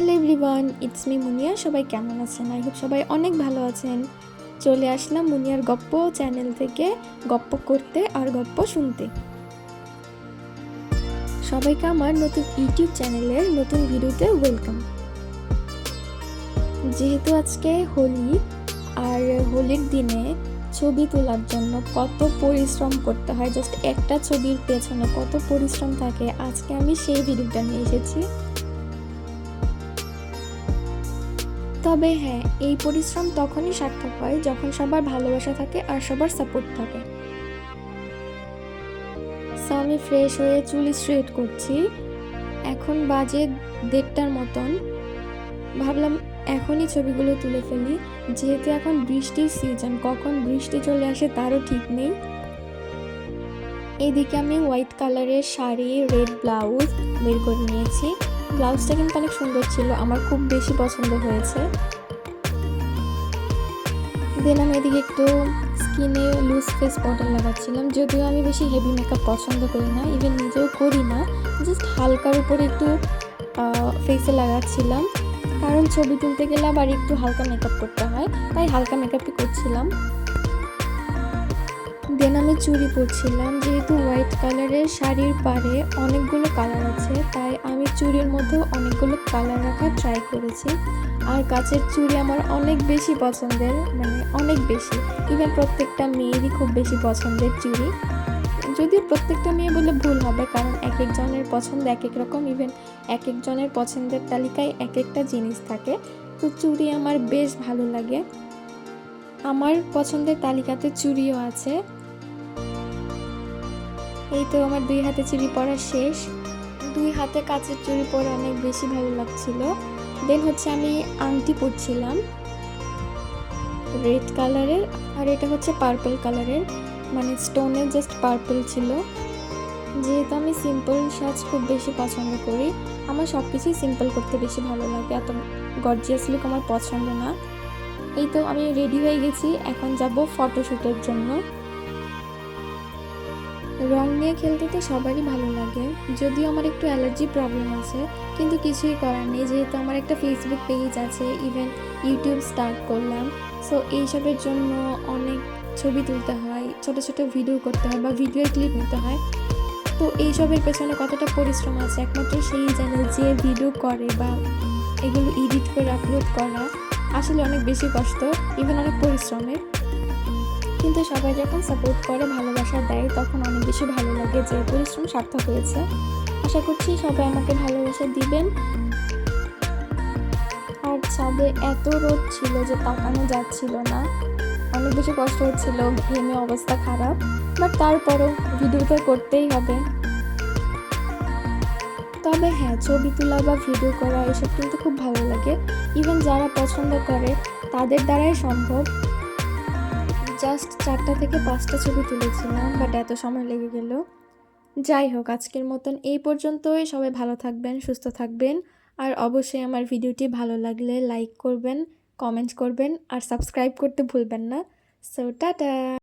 Hello everyone it's me Muniya. সবাই কেমন আছেন? আই হোপ সবাই অনেক ভালো আছেন। চলে আসলাম মুনিয়ার গপ্প চ্যানেল থেকে, গপ্প করতে আর গপ্প শুনতে। সবাইকে আমার নতুন ইউটিউব চ্যানেলের নতুন ভিডিওতে ওয়েলকাম যেহেতু আজকে হোলি, আর হোলির দিনে ছবি তোলার জন্য কত পরিশ্রম করতে হয় জাস্ট একটা ছবির পেছনে কত পরিশ্রম থাকে, আজকে আমি সেই ভিডিওটা নিয়ে এসেছি। তবে হ্যাঁ এই পরিশ্রম তখনই সার্থক হয় যখন সবার ভালোবাসা থাকে আর সবার সাপোর্ট থাকে। আমি ফ্রেশ হয়ে চুল স্ট্রেট করছি। এখন বাজে দেড়টার মতন। ভাবলাম এখনই ছবিগুলো তুলে ফেলি। যেহেতু এখন বৃষ্টির সিজন কখন বৃষ্টি চলে আসে তারও ঠিক নেই। এইদিকে আমি হোয়াইট কালারের শাড়ি রেড ব্লাউজ বের করে নিয়েছি। ব্লাউজটা কিন্তু অনেক সুন্দর ছিল, আমার খুব বেশি পছন্দ হয়েছে। দেন আমি এদিকে একটু স্কিনে লুজ ফেস পাউডার লাগাচ্ছিলাম, যদিও আমি বেশি হেভি মেকআপ পছন্দ করি না ইভেন নিজেও করি না জাস্ট হালকার উপরে একটু ফেসে লাগাচ্ছিলাম। কারণ ছবি তুলতে গেলে আবার একটু হালকা মেকআপ করতে হয়, তাই হালকা মেকআপই করছিলাম। দেন আমি চুড়ি পরছিলাম, যেহেতু হোয়াইট কালারের শাড়ির পারে অনেকগুলো কালার আছে, তাই আমি চুড়ির মধ্যেও অনেকগুলো কালার রাখা ট্রাই করেছি। আর কাচের চুড়ি আমার অনেক বেশি পছন্দের মানে অনেক বেশি। ইভেন প্রত্যেকটা মেয়েরই খুব বেশি পছন্দের চুড়ি। যদিও প্রত্যেকটা মেয়ে বলে ভুল হবে, কারণ এক একজনের পছন্দ এক এক রকম ইভেন এক একজনের পছন্দের তালিকায় এক একটা জিনিস থাকে। তো চুড়ি আমার বেশ ভালো লাগে। আমার পছন্দের তালিকাতে চুড়িও আছে। এই তো আমার দুই হাতে চুড়ি পরা শেষ। দুই হাতে কাচের চুড়ি পরে অনেক বেশি ভালো লাগছিল। দেন হচ্ছে আমি আংটি পরছিলাম। রেড কালারের আর এটা হচ্ছে পার্পল কালারের মানে স্টোনের জাস্ট পার্পল ছিল। যেহেতু আমি সিম্পল সাজ খুব বেশি পছন্দ করি, আমার সব কিছুই সিম্পল করতে বেশি ভালো লাগে। এত গর্জিয়াস লুক আমার পছন্দ না। এই তো আমি রেডি হয়ে গেছি। এখন যাব ফটোশ্যুটের জন্য। রং নিয়ে খেলতে তো সবারই ভালো লাগে। যদিও আমার একটু অ্যালার্জি প্রবলেম আছে, কিন্তু কিছুই করার নেই। যেহেতু আমার একটা ফেসবুক পেজ আছে ইভেন ইউটিউব স্টার্ট করলাম। সো এইসবের জন্য অনেক ছবি তুলতে হয়, ছোট ছোট ভিডিও করতে হয় বা ভিডিও ক্লিপ নিতে হয়। তো এইসবের পেছনে কতটা পরিশ্রম আছে? একমাত্র সেই জানে যে ভিডিও করে বা এগুলো এডিট করে আপলোড করা আসলে অনেক বেশি কষ্ট ইভেন অনেক পরিশ্রমের। কিন্তু সবাই যখন সাপোর্ট করে ভালোবাসা দেয়, তখন অনেক বেশি ভালো লাগে যে পরিশ্রম সার্থক হয়েছে। আশা করছি সবাই আমাকে ভালোবাসা দিবেন। আর ছাদে এত রোদ ছিল যে তাকানো যাচ্ছিল না। অনেক বেশি কষ্ট হচ্ছিল, ঘেমে অবস্থা খারাপ। বাট তারপরও ভিডিও তো করতেই হবে। তবে হ্যাঁ ছবি তোলা বা ভিডিও করা, এসব কিন্তু খুব ভালো লাগে। ইভেন যারা পছন্দ করে, তাদের দ্বারাই সম্ভব। জাস্ট চারটা থেকে পাঁচটা ছবি তুলেছিলাম বাট এত সময় লেগে গেল। যাই হোক, আজকের মতন এই পর্যন্তই। সবাই ভালো থাকবেন, সুস্থ থাকবেন। আর অবশ্যই আমার ভিডিওটি ভালো লাগলে লাইক করবেন কমেন্ট করবেন, আর সাবস্ক্রাইব করতে ভুলবেন না। So tata